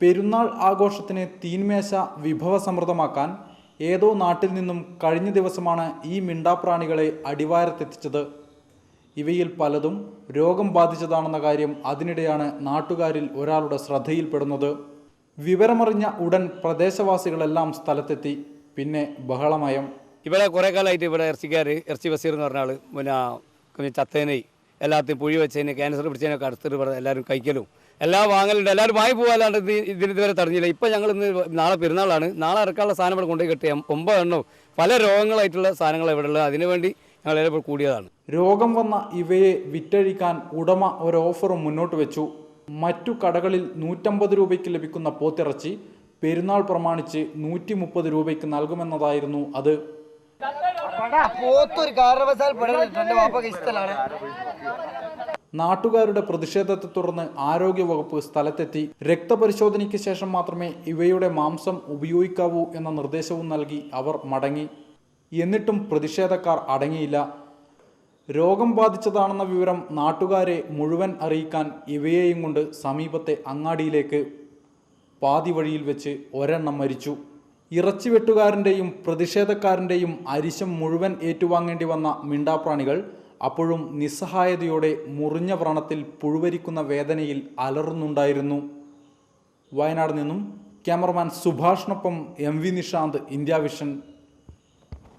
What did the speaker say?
പെരുന്നാൾ ആഘോഷത്തിന് തീന്മേശ വിഭവസമൃദ്ധമാക്കാൻ ഏതോ നാട്ടിൽ നിന്നും കഴിഞ്ഞ ദിവസമാണ് ഈ മിണ്ടാപ്രാണികളെ അടിവാരത്തെത്തിച്ചത്. ഇവയിൽ പലതും രോഗം ബാധിച്ചതാണെന്ന കാര്യം അതിനിടെയാണ് നാട്ടുകാരിൽ ഒരാളുടെ ശ്രദ്ധയിൽപ്പെടുന്നത്. വിവരമറിഞ്ഞ ഉടൻ പ്രദേശവാസികളെല്ലാം സ്ഥലത്തെത്തി. പിന്നെ ബഹളമയം. ഇവിടെ കുറേ കാലമായിട്ട് ഇവിടെ ഇറച്ചിക്കാർ ഇറച്ചി ബസീർ എന്ന് പറഞ്ഞ ആൾ പിന്നെ ചത്തേനെ എല്ലാத்தைയും പുഴി വെച്ചതിന് ക്യാൻസർ പിടിച്ചതിനൊക്കെ അടുത്തിട്ട് എല്ലാവരും കഴിക്കലും. എല്ലാ വാങ്ങലുണ്ട്. എല്ലാവരും വാങ്ങി പോകാല്ലാണ്ട് ഇത് ഇതിന് ഇതുവരെ തടഞ്ഞില്ല. ഇപ്പം ഞങ്ങൾ ഇന്ന് നാളെ പെരുന്നാളാണ്. നാളെ ഇറക്കാനുള്ള സാധനം ഇവിടെ കൊണ്ടുപോയി കിട്ടിയ ഒമ്പത് എണ്ണവും പല രോഗങ്ങളായിട്ടുള്ള സാധനങ്ങൾ ഇവിടെ ഉള്ളത്. അതിനുവേണ്ടി ഞങ്ങൾ ഇപ്പോൾ കൂടിയതാണ്. രോഗം വന്ന ഇവയെ വിറ്റഴിക്കാൻ ഉടമ ഒരു ഓഫറും മുന്നോട്ട് വെച്ചു. മറ്റു കടകളിൽ നൂറ്റമ്പത് രൂപയ്ക്ക് ലഭിക്കുന്ന പോത്തിറച്ചി പെരുന്നാൾ പ്രമാണിച്ച് നൂറ്റി മുപ്പത് രൂപയ്ക്ക് നൽകുമെന്നതായിരുന്നു അത്. പോത്തൊരു കാരണവശാൽ പെടലിട്ട് എന്റെ വാപ്പക്ക് ഇഷ്ടമാണ് നാട്ടുകാരുടെ പ്രതിഷേധത്തെ തുടർന്ന് ആരോഗ്യവകുപ്പ് സ്ഥലത്തെത്തി. രക്തപരിശോധനയ്ക്ക് ശേഷം മാത്രമേ ഇവയുടെ മാംസം ഉപയോഗിക്കാവൂ എന്ന നിർദ്ദേശവും നൽകി അവർ മടങ്ങി. എന്നിട്ടും പ്രതിഷേധക്കാർ അടങ്ങിയില്ല. രോഗം ബാധിച്ചതാണെന്ന വിവരം നാട്ടുകാരെ മുഴുവൻ അറിയിക്കാൻ ഇവയെയും കൊണ്ട് സമീപത്തെ അങ്ങാടിയിലേക്ക് പാതി വഴിയിൽ വെച്ച് ഒരെണ്ണം മരിച്ചു. ഇറച്ചി വെട്ടുകാരന്റെയും പ്രതിഷേധക്കാരന്റെയും അരിശം മുഴുവൻ ഏറ്റുവാങ്ങേണ്ടി വന്ന മിണ്ടാപ്രാണികൾ അപ്പോഴും നിസ്സഹായതയോടെ മുറിഞ്ഞ വ്രണത്തിൽ പുഴുവരിക്കുന്ന വേദനയിൽ അലറുന്നുണ്ടായിരുന്നു. വയനാട് നിന്നും cameraman സുഭാഷിനൊപ്പം M V Nishanth India Vision.